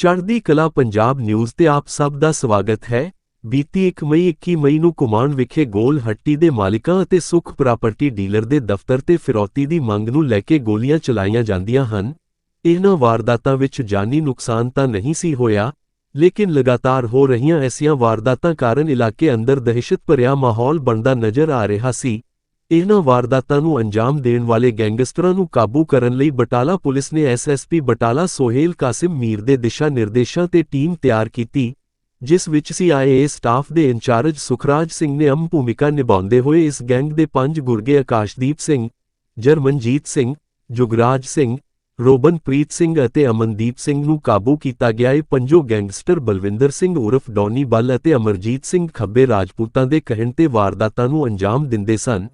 ਚੜ੍ਹਦੀ ਕਲਾ ਪੰਜਾਬ ਨਿਊਜ਼ ਤੇ ਆਪ ਸਭ ਦਾ ਸਵਾਗਤ ਹੈ। ਬੀਤੀ 1 ਮਈ 21 ਮਈ ਨੂੰ ਕੁਮਾਨ ਵਿਖੇ ਗੋਲ ਹੱਟੀ ਦੇ ਮਾਲਕਾਂ ਅਤੇ ਸੁਖ ਪ੍ਰਾਪਰਟੀ ਡੀਲਰ ਦੇ ਦਫ਼ਤਰ ਤੇ ਫਿਰੌਤੀ ਦੀ ਮੰਗ ਨੂੰ ਲੈ ਕੇ ਗੋਲੀਆਂ ਚਲਾਈਆਂ ਜਾਂਦੀਆਂ ਹਨ। ਇਹਨਾਂ ਵਾਰਦਾਤਾਂ ਵਿੱਚ ਜਾਨੀ ਨੁਕਸਾਨ ਤਾਂ ਨਹੀਂ ਸੀ ਹੋਇਆ, ਲੇਕਿਨ ਲਗਾਤਾਰ ਹੋ ਰਹੀਆਂ ਐਸੀਆਂ ਵਾਰਦਾਤਾਂ ਕਾਰਨ ਇਲਾਕੇ ਅੰਦਰ ਦਹਿਸ਼ਤ ਭਰਿਆ ਮਾਹੌਲ ਬਣਦਾ ਨਜ਼ਰ ਆ ਰਿਹਾ ਸੀ। ਇਹਨਾਂ ਵਾਰਦਾਤਾਂ ਨੂੰ ਅੰਜਾਮ ਦੇਣ ਵਾਲੇ ਗੈਂਗਸਟਰਾਂ ਨੂੰ ਕਾਬੂ ਕਰਨ ਲਈ ਬਟਾਲਾ ਪੁਲਿਸ ਨੇ ਐਸਐਸਪੀ ਬਟਾਲਾ ਸੋਹੇਲ ਕਾਸਿਮ ਮੀਰ ਦੇ ਦਿਸ਼ਾ ਨਿਰਦੇਸ਼ਾਂ ਤੇ ਟੀਮ ਤਿਆਰ ਕੀਤੀ, ਜਿਸ ਵਿੱਚ ਸੀਆਈਏ ਸਟਾਫ ਦੇ ਇੰਚਾਰਜ ਸੁਖਰਾਜ ਸਿੰਘ ਨੇ ਅਹਿਮ ਭੂਮਿਕਾ ਨਿਭਾਉਂਦੇ ਹੋਏ ਇਸ ਗੈਂਗ ਦੇ ਪੰਜ ਗੁਰਗੇ ਆਕਾਸ਼ਦੀਪ ਸਿੰਘ, ਜਰਮਨਜੀਤ ਸਿੰਘ, ਜੁਗਰਾਜ ਸਿੰਘ, ਰੋਬਨਪ੍ਰੀਤ ਸਿੰਘ ਅਤੇ ਅਮਨਦੀਪ ਸਿੰਘ ਨੂੰ ਕਾਬੂ ਕੀਤਾ ਗਿਆ। ਇਹ ਪੰਜੋ ਗੈਂਗਸਟਰ ਬਲਵਿੰਦਰ ਸਿੰਘ ਉਰਫ, ਡੌਨੀ ਬੱਲ ਅਤੇ ਅਮਰਜੀਤ ਸਿੰਘ ਖੱਬੇ ਰਾਜਪੂਤਾਂ ਦੇ ਕਹਿਣ ਤੇ ਵਾਰਦਾਤਾਂ ਨੂੰ ਅੰਜਾਮ ਦਿੰਦੇ ਸਨ।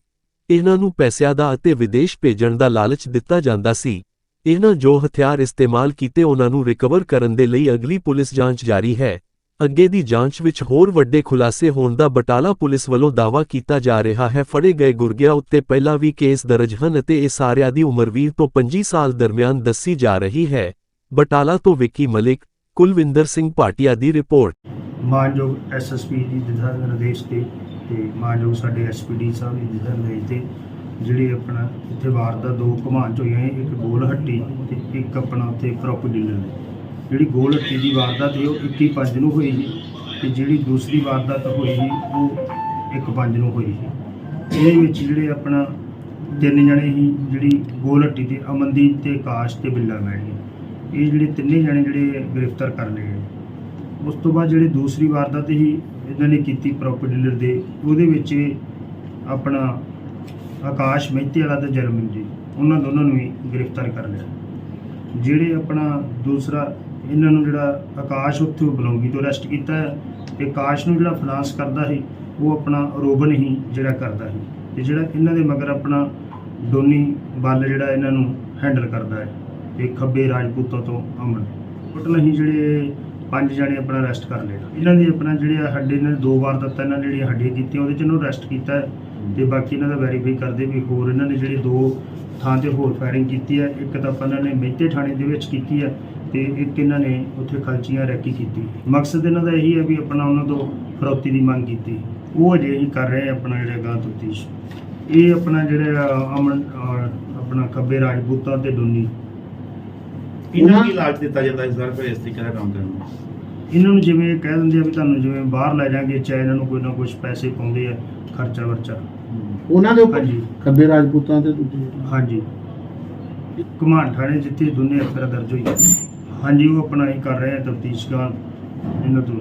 ਇਹਨਾਂ ਨੂੰ ਪੈਸਿਆਂ ਦਾ ਅਤੇ ਵਿਦੇਸ਼ ਭੇਜਣ ਦਾ ਲਾਲਚ ਦਿੱਤਾ ਜਾਂਦਾ ਸੀ। ਇਹਨਾਂ ਜੋ ਹਥਿਆਰ ਇਸਤੇਮਾਲ ਕੀਤੇ ਉਹਨਾਂ ਨੂੰ ਰਿਕਵਰ ਕਰਨ ਦੇ ਲਈ ਅਗਲੀ ਪੁਲਿਸ ਜਾਂਚ ਜਾਰੀ ਹੈ। ਅੱਗੇ ਦੀ ਜਾਂਚ ਵਿੱਚ ਹੋਰ ਵੱਡੇ ਖੁਲਾਸੇ ਹੋਣ ਦਾ ਬਟਾਲਾ ਪੁਲਿਸ ਵੱਲੋਂ ਦਾਅਵਾ ਕੀਤਾ ਜਾ ਰਿਹਾ ਹੈ। ਫੜੇ ਗਏ ਗੁਰਗਿਆਂ ਉੱਤੇ ਪਹਿਲਾਂ ਵੀ ਕੇਸ ਦਰਜ ਹਨ ਅਤੇ ਇਹ ਸਾਰਿਆਂ ਦੀ ਉਮਰ 20 ਤੋਂ 25 ਸਾਲ ਦਰਮਿਆਨ ਦੱਸੀ ਜਾ ਰਹੀ ਹੈ। ਬਟਾਲਾ ਤੋਂ ਵਿੱਕੀ ਮਲਿਕ, ਕੁਲਵਿੰਦਰ ਸਿੰਘ ਭਾਟੀਆ ਦੀ ਰਿਪੋਰਟ। ਮਾਨਯੋਗ ਐਸਐਸਪੀ ਦੀ ਦਿਸ਼ਾ ਨਿਰਦੇਸ਼ ਤੇ ਤੇ ਮਾਨਯੋਗ ਸਾਡੇ ਐਸਪੀਡੀ ਸਾਹਿਬ ਦੀ ਦਿਸ਼ਾ ਨਿਰਦੇਸ਼ ਤੇ, ਜਿਹੜੇ ਆਪਣਾ ਇੱਥੇ ਵਾਰਦਾਤ ਦੋ ਘੁਮਾਣ ਚ ਹੋਈਆਂ ਇੱਕ ਗੋਲ ਹੱਟੀ ਤੇ ਇੱਕ ਆਪਣਾ ਉੱਥੇ ਪ੍ਰੋਪਰ ਡੀਲਰ ਨੇ। ਜਿਹੜੀ ਗੋਲ ਹੱਟੀ ਦੀ ਵਾਰਦਾਤ ਸੀ ਉਹ 21 ਪੰਜ ਨੂੰ ਹੋਈ ਸੀ ਤੇ ਜਿਹੜੀ ਦੂਸਰੀ ਵਾਰਦਾਤ ਹੋਈ ਸੀ, ਉਹ ਇੱਕ ਪੰਜ ਨੂੰ ਹੋਈ ਸੀ। ਇਹਦੇ ਵਿੱਚ ਜਿਹੜੇ ਆਪਣਾ ਤਿੰਨ ਜਣੇ ਸੀ, ਜਿਹੜੀ ਗੋਲ ਹੱਟੀ ਤੇ ਅਮਨਦੀਪ ਤੇ ਆਕਾਸ਼ ਤੇ ਬਿੱਲਾ ਮੈਣੀ ਇਹ ਜਿਹੜੇ ਤਿੰਨੇ ਜਣੇ ਜਿਹੜੇ ਗ੍ਰਿਫਤਾਰ ਕਰ ਲਏ ਗਏ ਉਸ ਤੋਂ ਬਾਅਦ ਜਿਹੜੇ ਦੂਸਰੀ ਵਾਰਦਾਤ ਸੀ ਇਹਨਾਂ ਨੇ ਕੀਤੀ ਪ੍ਰੋਪਰਟੀ ਡੀਲਰ ਦੇ, ਉਹਦੇ ਵਿੱਚ ਆਪਣਾ ਆਕਾਸ਼ ਮਹਿਤੇ ਵਾਲਾ ਤੇ ਜਰਮਨ ਜੀ, ਉਹਨਾਂ ਦੋਨਾਂ ਨੂੰ ਵੀ ਗ੍ਰਿਫਤਾਰ ਕਰ ਲਿਆ। ਜਿਹੜੇ ਆਪਣਾ ਦੂਸਰਾ, ਇਹਨਾਂ ਨੂੰ ਜਿਹੜਾ ਆਕਾਸ਼ ਉੱਥੇ ਬਲੌਂਗੀ ਤੋਂ ਅਰੈਸਟ ਕੀਤਾ ਹੈ, ਤੇ ਆਕਾਸ਼ ਨੂੰ ਜਿਹੜਾ ਫਾਈਨਾਂਸ ਕਰਦਾ ਸੀ, ਉਹ ਆਪਣਾ ਰੋਬਨ ਹੀ ਜਿਹੜਾ ਕਰਦਾ ਸੀ, ਤੇ ਜਿਹੜਾ ਇਹਨਾਂ ਦੇ ਮਗਰ ਆਪਣਾ ਡੋਨੀ ਬੱਲ ਜਿਹੜਾ ਇਹਨਾਂ ਨੂੰ ਹੈਂਡਲ ਕਰਦਾ ਹੈ ਤੇ ਖੱਬੇ ਰਾਜਪੂਤਾਂ ਤੋਂ ਅਮਨ ਟੋਟਲ ਅਸੀਂ ਜਿਹੜੇ ਪੰਜ ਜਣੇ ਆਪਣਾ ਅਰੈਸਟ ਕਰ ਲਏ। ਇਹਨਾਂ ਦੀ ਆਪਣਾ ਜਿਹੜੇ ਆ ਹੱਡੇ ਨੇ ਦੋ ਵਾਰ ਦਿੱਤਾ, ਇਹਨਾਂ ਨੇ ਜਿਹੜੀਆਂ ਹੱਡੀਆਂ ਕੀਤੀਆਂ ਉਹਦੇ ਚ ਇਹਨੂੰ ਅਰੈਸਟ ਕੀਤਾ ਹੈ। ਤੇ ਬਾਕੀ ਇਹਨਾਂ ਦਾ ਵੈਰੀਫਾਈ ਕਰਦੇ ਵੀ ਹੋਰ ਇਹਨਾਂ ਨੇ ਜਿਹੜੇ ਦੋ ਥਾਂ ਤੇ ਹੋਰ ਫਾਇਰਿੰਗ ਕੀਤੀ ਹੈ। ਇੱਕ ਤਾਂ ਆਪਾਂ ਇਹਨਾਂ ਨੇ ਮਹਿਤੇ ਥਾਣੇ ਦੇ ਵਿੱਚ ਕੀਤੀ ਹੈ ਤੇ ਇੱਕ ਇਹਨਾਂ ਨੇ ਉੱਥੇ ਖਲਚੀਆਂ ਰੈਕੀ ਕੀਤੀ ਮਕਸਦ ਇਹਨਾਂ ਦਾ ਇਹੀ ਹੈ ਵੀ ਆਪਣਾ ਉਹਨਾਂ ਤੋਂ ਫਰੋਤੀ ਦੀ ਮੰਗ ਕੀਤੀ। ਉਹ ਅਜੇ ਹੀ ਕਰ ਰਹੇ ਆਪਣਾ ਜਿਹੜਾ ਗਾਂ ਤਫਤੀਸ਼। ਇਹ ਆਪਣਾ ਜਿਹੜਾ ਅਮਨ ਆਪਣਾ ਖੱਬੇ ਰਾਜਪੂਤਾਂ ਤੇ ਡੋਨੀ। ਇਹਨਾਂ ਨੂੰ ਇਲਾਜ ਦਿੱਤਾ ਜਾਂਦਾ ਇਸ ਵਾਰ ਫਿਰ ਇਸ ਤਰੀਕੇ ਦਾ ਕੰਮ ਕਰਨ ਨੂੰ? ਇਹਨਾਂ ਨੂੰ ਜਿਵੇਂ ਕਹਿ ਦਿੰਦੇ ਆ ਵੀ ਤੁਹਾਨੂੰ ਜਿਵੇਂ ਬਾਹਰ ਲੈ ਜਾਾਂਗੇ ਚਾਹੇ ਇਹਨਾਂ ਨੂੰ ਕੋਈ ਨਾ ਕੁਝ ਪੈਸੇ ਪਾਉਂਦੇ ਆ ਖਰਚਾ ਵਰਚਾ। ਉਹਨਾਂ ਦੇ ਉੱਪਰ? ਹਾਂਜੀ। ਖੱਬੇ ਰਾਜਪੂਤਾਂ ਤੇ ਦੂਜੇ ਹਾਂਜੀ। ਘਮਾਣ ਥਾਣੇ ਜਿੱਥੇ ਦੋਨੇ ਅਫਸਰ ਦਰਜ ਹੋਈ ਹਾਂਜੀ ਉਹ ਆਪਣਾ ਹੀ ਕਰ ਰਹੇ ਆ ਤਫਤੀਸ਼ ਇਹਨਾਂ ਤੋਂ